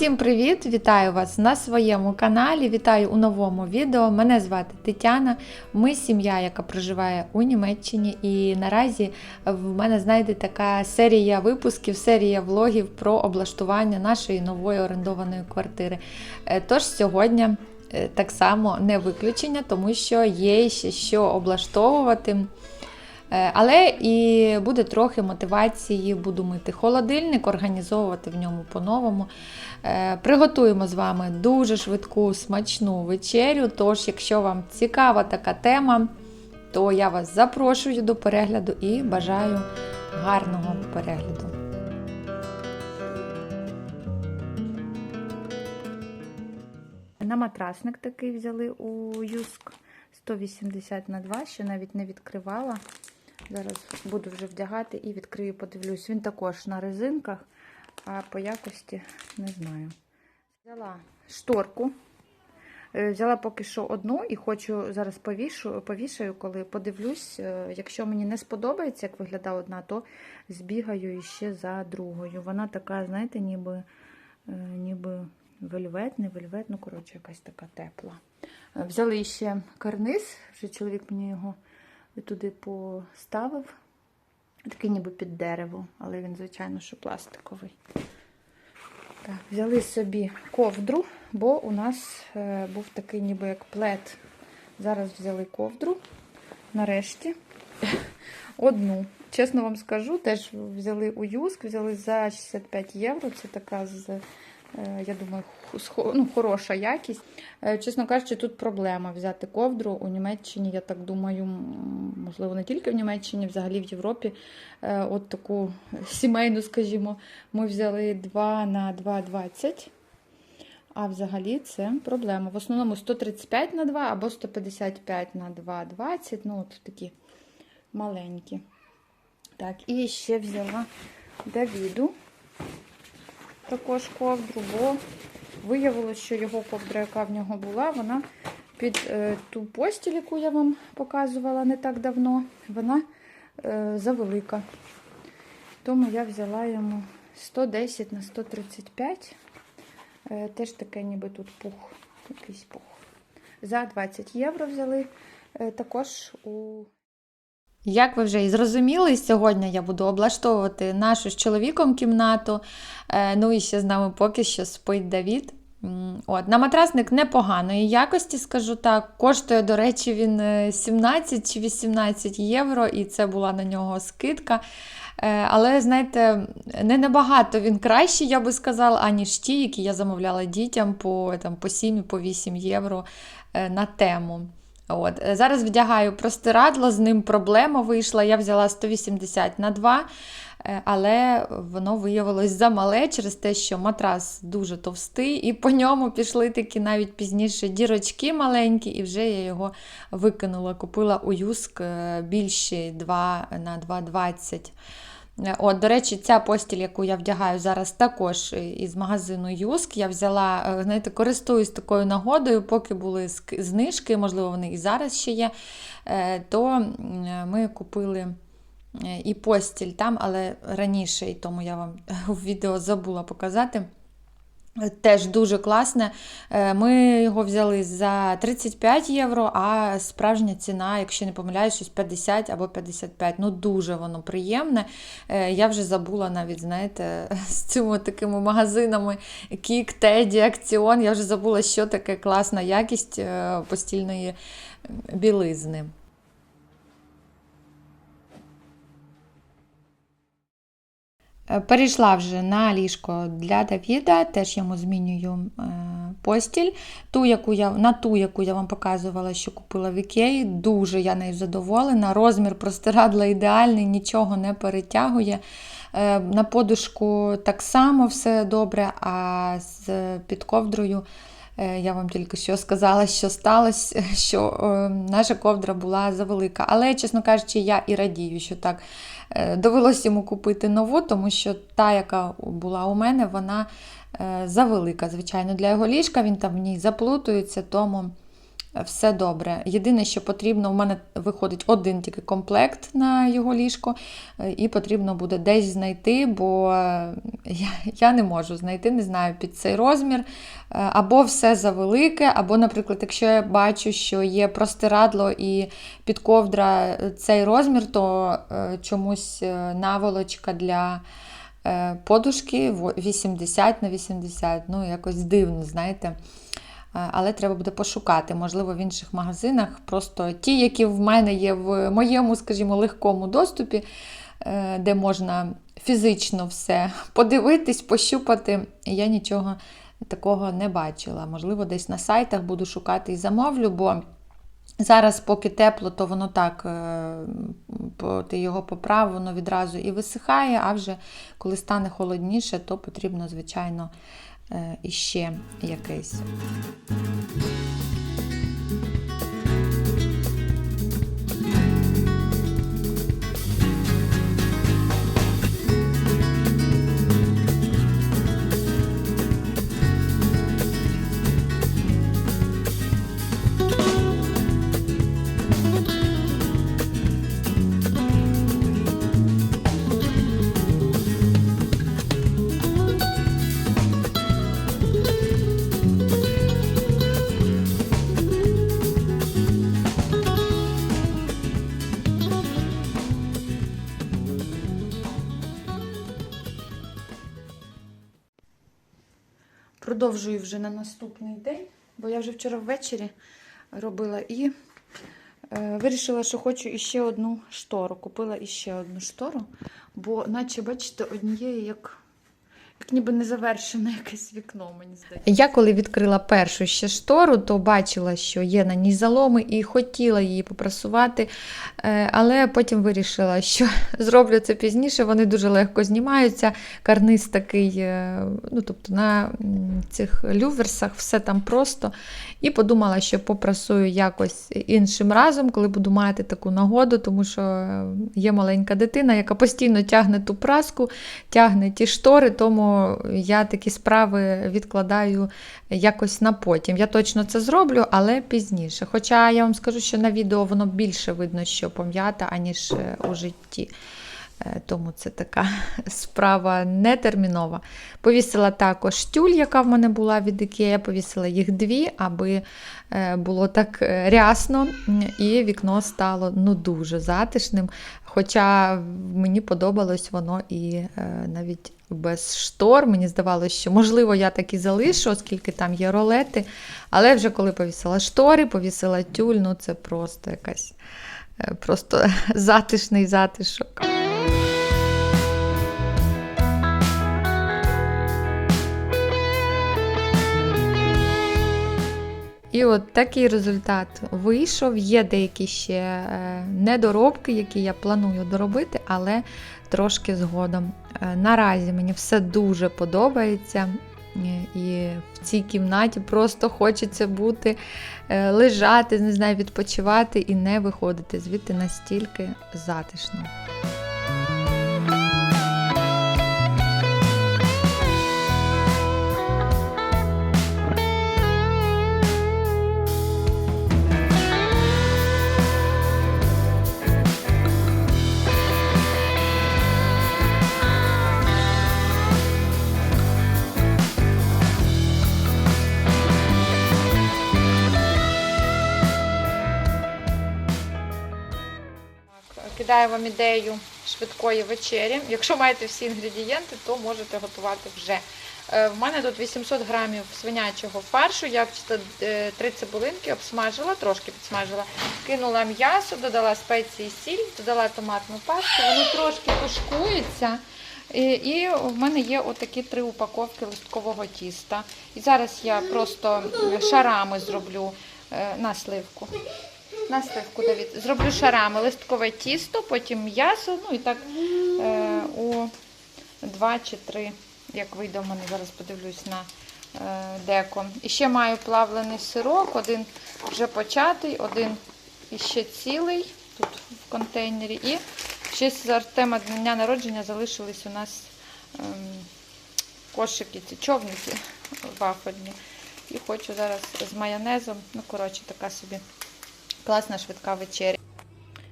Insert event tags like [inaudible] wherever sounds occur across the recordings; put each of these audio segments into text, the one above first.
Усім привіт! Вітаю вас на своєму каналі. Вітаю у новому відео. Мене звати Тетяна. Ми сім'я, яка проживає у Німеччині. І наразі в мене знаєте така серія випусків, серія влогів про облаштування нашої нової орендованої квартири. Е, Тож сьогодні е, так само не виключення, тому що є ще що облаштовувати. Е, Але і буде трохи мотивації, буду мити холодильник, організовувати в ньому по-новому. Е, Приготуємо з вами дуже швидку смачну вечерю. Тож, якщо вам цікава така тема, то я вас запрошую до перегляду і бажаю гарного перегляду. На матрасник такий взяли у Юск 180 на 2, ще навіть не відкривала. Зараз буду вже вдягати і відкрию, подивлюсь. Він також на резинках, а по якості не знаю. Взяла шторку. Е, Взяла поки що одну і хочу зараз повішу, повішаю, коли подивлюсь. Е, Якщо мені не сподобається, як виглядає одна, то збігаю іще за другою. Вона така, знаєте, ніби, е, ніби вельвет, не вельвет, ну, коротше, якась така тепла. Взяли ще карниз, вже чоловік мені його туди поставив. Такий ніби під дерево, але він, звичайно, що пластиковий. Так, Взяли собі ковдру, бо у нас е, був такий ніби як плед. Зараз взяли ковдру. Нарешті [laughs] одну. Чесно вам скажу, теж взяли у Юск, взяли за 65 євро. Це така з, я думаю, ну, хороша якість. Е, Чесно кажучи, тут проблема взяти ковдру у Німеччині. Я так думаю, можливо, не тільки в Німеччині, взагалі в Європі. Е, От таку [laughs] сімейну, скажімо, ми взяли 2 на 2,20. А взагалі це проблема. В основному 135 на 2 або 155 на 2,20. Ну, от такі маленькі. Так, і ще взяла Давіду також ковдру, бо виявилося, що його ковдра, яка в нього була, вона під е, ту постіль, яку я вам показувала не так давно, вона е, завелика. Тому я взяла йому 110 на 135. Е, теж таке ніби тут пух, якийсь пух. За 20 євро взяли також у як ви вже і зрозуміли, сьогодні я буду облаштовувати нашу з чоловіком кімнату. Е, Ну і ще з нами поки що спить Давід. От, на матрасник непоганої якості, скажу так. Коштує, до речі, він е, 17 чи 18 євро, і це була на нього скидка. Е, Але, знаєте, не набагато він кращий, я би сказала, аніж ті, які я замовляла дітям по, там, по 7 і по 8 євро е, на тему. От. е, Зараз вдягаю простирадло, з ним проблема вийшла. Я взяла 180 на 2, е, але воно виявилось замале через те, що матрас дуже товстий, і по ньому пішли такі навіть пізніше дірочки маленькі, і вже я його викинула. Купила у Юск е, більші 2 на 2,20. Е, От, до речі, ця постіль, яку я вдягаю зараз, також із магазину Юск. Я взяла, е, знаєте, користуюсь такою нагодою, поки були знижки, можливо, вони і зараз ще є. е, То ми купили е, і постіль там, але раніше, і тому я вам [laughs] у відео забула показати. Теж дуже класне. Е, Ми його взяли за 35 євро, а справжня ціна, якщо не помиляюсь, щось 50 або 55. Ну, дуже воно приємне. Е, Я вже забула навіть, знаєте, з цими такими магазинами Кік, Теді, Акціон. Я вже забула, що таке класна якість е, постільної білизни. Перейшла вже на ліжко для Давіда, теж йому змінюю е, постіль. Ту, яку я, на ту, яку я вам показувала, що купила в Ікеї. Дуже я нею задоволена. Розмір простирадла ідеальний, нічого не перетягує. Е, На подушку так само все добре, а з під ковдрою. е, Я вам тільки що сказала, що сталося, [laughs] що е, наша ковдра була завелика. Але, чесно кажучи, я і радію, що так Е, Довелося йому купити нову, тому що та, яка була у мене, вона е, завелика, звичайно, для його ліжка. Він там в ній заплутується, тому все добре. Єдине, що потрібно, у мене виходить один тільки комплект на його ліжко, і потрібно буде десь знайти, бо е, я, я не можу знайти, не знаю під цей розмір. Е, Або все завелике, або, наприклад, якщо я бачу, що є простирадло і під ковдра е, цей розмір, то чомусь наволочка для подушки 80 на 80. Ну, якось дивно, знаєте. Е, Але треба буде пошукати, можливо, в інших магазинах. Просто ті, які в мене є в моєму, скажімо, легкому доступі, е, де можна фізично все [laughs] подивитись, пощупати. Я нічого такого не бачила. Можливо, десь на сайтах буду шукати і замовлю, бо зараз, поки тепло, то воно так, е, ти його поправ, воно відразу і висихає, а вже коли стане холодніше, то потрібно, звичайно, іще якийсь. Продовжую вже на наступний день, бо я вже вчора ввечері робила і е, вирішила, що хочу іще одну штору. Купила іще одну штору, бо, наче, бачите, однієї як. Як ніби не завершене якесь вікно, мені здається. Я коли відкрила першу ще штору, то бачила, що є на ній заломи, і хотіла її попрасувати, е, але потім вирішила, що [laughs] зроблю це пізніше. Вони дуже легко знімаються. Карниз такий, е, ну тобто на цих люверсах все там просто. І подумала, що попрасую якось іншим разом, коли буду мати таку нагоду, тому що е, є маленька дитина, яка постійно тягне ту праску, тягне ті штори, тому я такі справи відкладаю якось на потім. Я точно це зроблю, але пізніше. Хоча я вам скажу, що на відео воно більше видно, що пом'ята, аніж е, у житті. Е, Тому це така [laughs] справа нетермінова. Повісила також тюль, яка в мене була від Ікея. Повісила їх дві, аби е, було так рясно, і вікно стало ну, дуже затишним. Хоча мені подобалось воно і е, навіть без штор. Мені здавалося, що можливо я так і залишу, оскільки там є ролети. Але вже коли повісила штори, повісила тюль, ну це просто якась е, просто [laughs] затишний затишок. І от такий результат вийшов. Є деякі ще е, недоробки, які я планую доробити, але трошки згодом. Е, Наразі мені все дуже подобається. І в цій кімнаті просто хочеться бути, е, лежати, не знаю, відпочивати і не виходити звідти настільки затишно. Кидаю вам ідею швидкої вечері. Якщо маєте всі інгредієнти, то можете готувати вже. Е, В мене тут 800 грамів свинячого фаршу. Я е, три цибулинки обсмажила, трошки підсмажила. Кинула м'ясо, додала спеції сіль, додала томатну пасту. Воно трошки тушкується. І, і в мене є отакі три упаковки листкового тіста. І зараз я просто шарами зроблю е, на сливку. На сливку, Давід. Зроблю шарами листкове тісто, потім м'ясо, ну і так е, у два чи три, як вийде в мене, зараз подивлюсь на е, деко. І ще маю плавлений сирок, один вже початий, один іще цілий тут в контейнері. І ще з Артема дня народження залишились у нас ем, кошики, ці човники вафельні. і хочу зараз з майонезом. Ну, коротше, така собі класна швидка вечеря.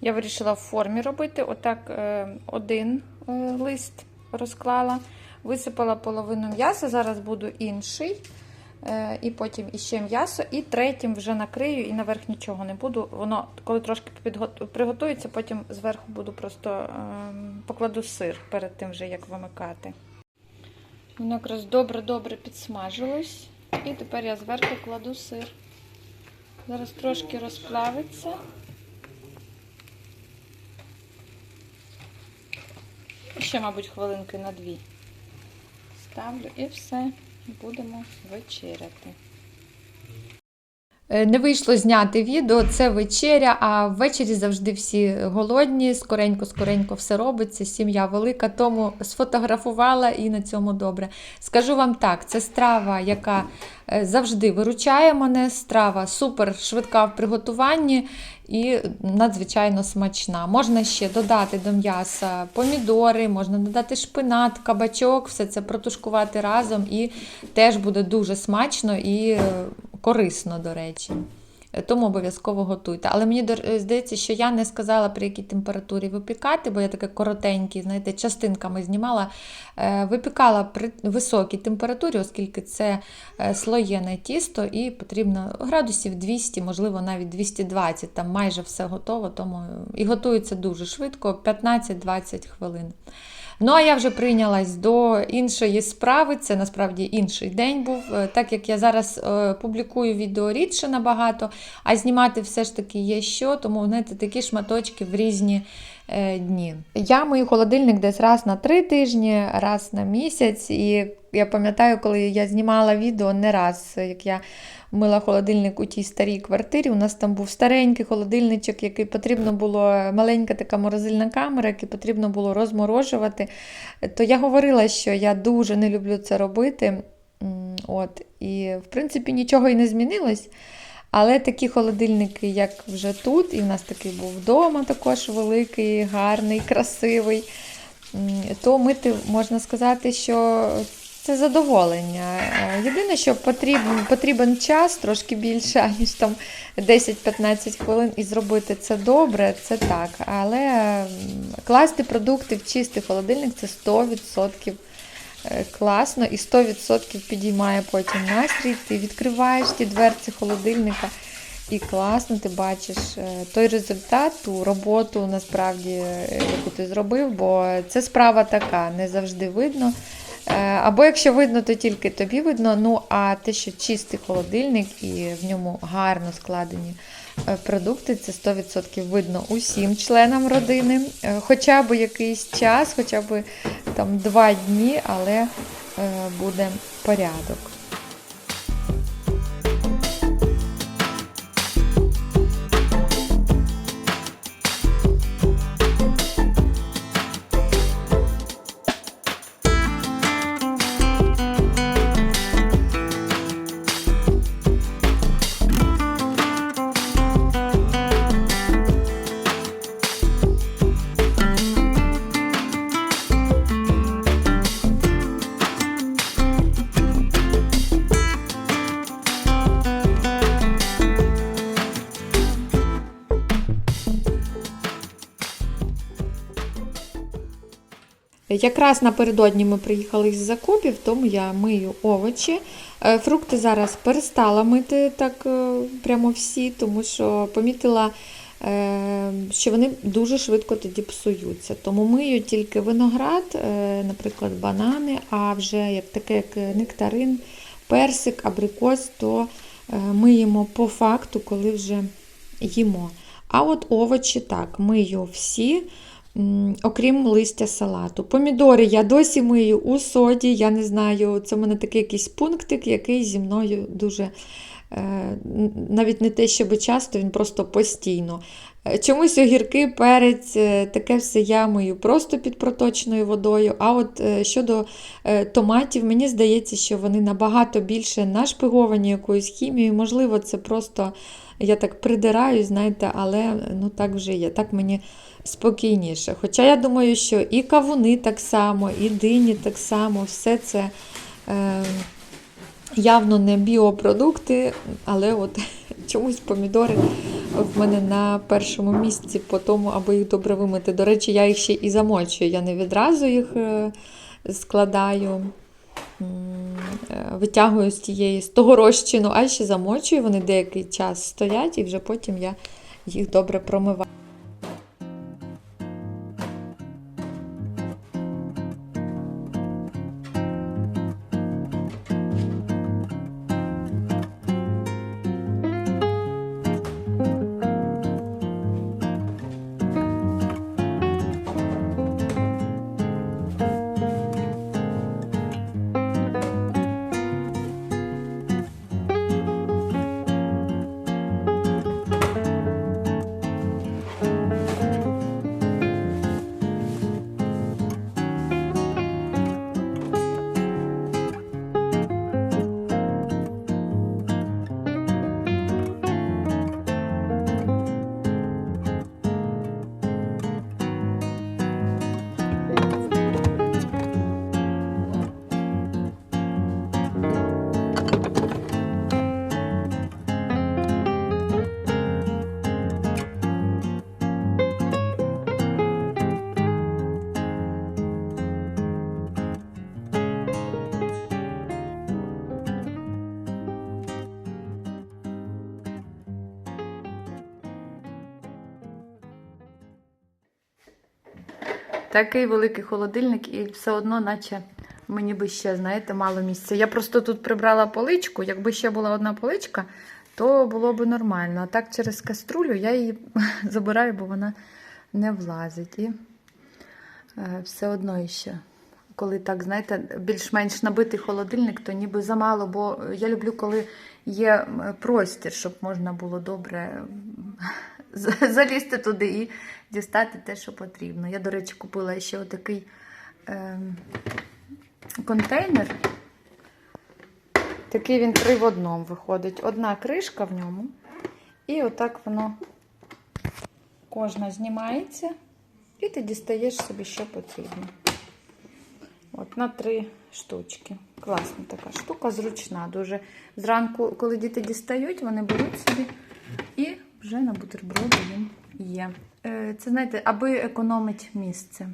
Я вирішила в формі робити. Отак е, один е, лист розклала, висипала половину м'яса, зараз буду інший. Е, І потім іще м'ясо, і третім вже накрию і наверх нічого не буду. Воно, коли трошки приготується, потім зверху буду просто ем, покладу сир перед тим, вже як вимикати. Воно якраз добре-добре підсмажилось. І тепер я зверху кладу сир. Зараз трошки розплавиться. Ще, мабуть, хвилинки на дві. Ставлю і все. Будемо вечеряти. Е, Не вийшло зняти відео, це вечеря, а ввечері завжди всі голодні, скоренько-скоренько все робиться, сім'я велика, тому сфотографувала і на цьому добре. Скажу вам так, це страва, яка е, завжди виручає мене, страва супер швидка в приготуванні і надзвичайно смачна. Можна ще додати до м'яса помідори, можна додати шпинат, кабачок, все це протушкувати разом і теж буде дуже смачно і е, корисно, до речі. Е, Тому обов'язково готуйте. Але мені е, здається, що я не сказала, при якій температурі випікати, бо я таке коротенькі, знаєте, частинками знімала. Е, Випікала при високій температурі, оскільки це слоєне тісто, і потрібно градусів 200, можливо, навіть 220, там майже все готово, тому і готується дуже швидко, 15-20 хвилин. Ну, а я вже прийнялась до іншої справи. Це насправді інший день був. Е, Так як я зараз е, публікую відео рідше набагато, а знімати все ж таки є що, тому знаєте, такі шматочки в різні дні. Я мию холодильник десь раз на три тижні, раз на місяць. І я пам'ятаю, коли я знімала відео не раз, як я мила холодильник у тій старій квартирі. У нас там був старенький холодильничок, який потрібно було, маленька така морозильна камера, який потрібно було розморожувати. То я говорила, що я дуже не люблю це робити. От, і, в принципі, нічого і не змінилось. Але такі холодильники, як вже тут, і в нас такий був вдома, також великий, гарний, красивий, то мити можна сказати, що це задоволення. Єдине, що потрібен, потрібен час трошки більше, [laughs] ніж там 10-15 хвилин, і зробити це добре, це так. Але класти продукти в чистий холодильник це 100% е, класно і 100% підіймає потім настрій. Ти відкриваєш ті дверці холодильника. І класно ти бачиш е, той результат, ту роботу насправді, е, яку ти зробив, бо це справа така, не завжди видно. Е, Або якщо видно, то тільки тобі видно. Ну а те, що чистий холодильник і в ньому гарно складені е, продукти, це 100% видно усім членам родини. Е, Хоча б якийсь час, хоча б там два дні, але е, буде порядок. Якраз напередодні ми приїхали з закупів, тому я мию овочі. Е, Фрукти зараз перестала мити так е, прямо всі, тому що помітила, е, що вони дуже швидко тоді псуються. Тому мию тільки виноград, наприклад, банани, а вже як таке, як нектарин, персик, абрикос, то миємо по факту, коли вже їмо. А от овочі так, мию всі. Окрім листя салату. Помідори я досі мию у соді. Я не знаю, це в мене такий якийсь пунктик, який зі мною дуже е, навіть не те, щоб часто, він просто постійно. Е, Чомусь огірки, перець, е, таке все я мию просто під проточною водою. А от щодо томатів, мені здається, що вони набагато більше нашпиговані якоюсь хімією. Можливо, це просто я так придираю, знаєте, але ну так вже є. Так мені спокійніше. Хоча я думаю, що і кавуни так само, і дині так само, все це е, явно не біопродукти, але от [laughs] чомусь помідори в мене на першому місці по тому, аби їх добре вимити. До речі, я їх ще і замочую. Я не відразу їх е, складаю, витягую з тієї з того розчину, а ще замочую. Вони деякий час стоять, і вже потім я їх добре промиваю. Такий великий холодильник, і все одно, наче мені би ще, знаєте, мало місця. Я просто тут прибрала поличку. Якби ще була одна поличка, то було б нормально. А так через каструлю я її [laughs] забираю, бо вона не влазить. І е, все одно іще. Коли так, знаєте, більш-менш набитий холодильник, то ніби замало, бо я люблю, коли є простір, щоб можна було добре залізти туди і дістати те, що потрібно. Я, до речі, купила ще отакий ем, контейнер. Такий він три в одному виходить. Одна кришка в ньому. І отак воно кожна знімається, і ти дістаєш собі, що потрібно. От на три штучки. Класна така штука, зручна. Дуже зранку, коли діти дістають, вони беруть собі вже на бутерброди їм є. Е, Це, знаєте, аби економить місце.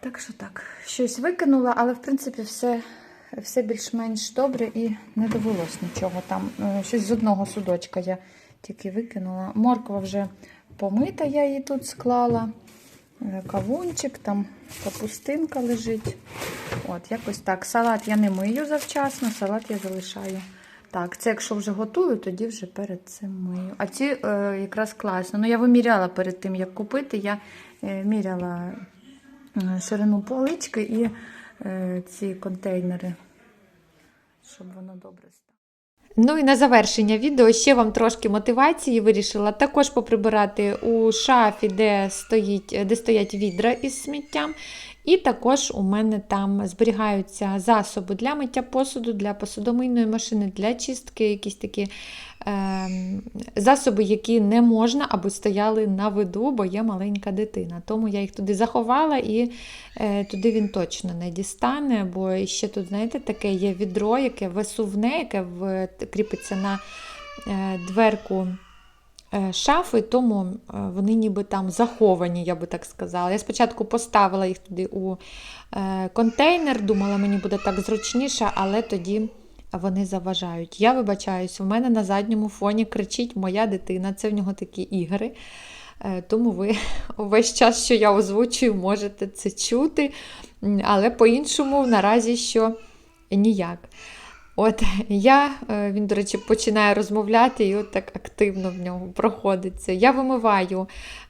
Так що так, щось викинула, але в принципі все, все більш-менш добре і не довелось нічого там. Е, Щось з одного судочка я тільки викинула. Морква вже помита, я її тут склала. Е, Кавунчик, там капустинка лежить. От, якось так. Салат я не мию завчасно, салат я залишаю. Так, це якщо вже готую, тоді вже перед цим мию. А ці е, якраз класно. Ну, я виміряла перед тим, як купити, я е, міряла е, ширину полички і е, ці контейнери, щоб воно добре стало. Ну і на завершення відео ще вам трошки мотивації вирішила також поприбирати у шафі, де, стоїть, де стоять відра із сміттям. І також у мене там зберігаються засоби для миття посуду, для посудомийної машини, для чистки, якісь такі е, засоби, які не можна, аби стояли на виду, бо є маленька дитина. Тому я їх туди заховала і е, туди він точно не дістане, бо ще тут, знаєте, таке є відро, яке висувне, яке кріпиться на е, дверку шафи, тому е, вони ніби там заховані, я би так сказала. Я спочатку поставила їх туди у е, контейнер, думала, мені буде так зручніше, але тоді вони заважають. Я вибачаюсь, у мене на задньому фоні кричить моя дитина, це в нього такі ігри. Е, Тому ви [laughs] весь час, що я озвучую, можете це чути, але по-іншому наразі що ніяк. От я, е, він, до речі, починає розмовляти і от так активно в нього проходиться. Я вимиваю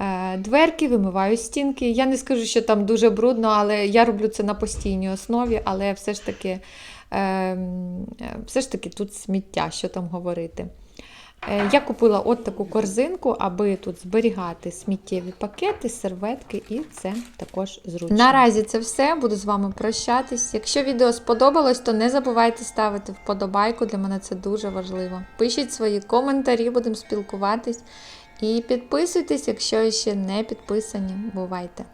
е, дверки, вимиваю стінки. Я не скажу, що там дуже брудно, але я роблю це на постійній основі, але все ж таки, е, м, е, все ж таки тут сміття, що там говорити. Е, Я купила от таку корзинку, аби тут зберігати сміттєві пакети, серветки, і це також зручно. Наразі це все. Буду з вами прощатись. Якщо відео сподобалось, то не забувайте ставити вподобайку. Для мене це дуже важливо. Пишіть свої коментарі, будемо спілкуватись. І підписуйтесь, якщо ще не підписані. Бувайте!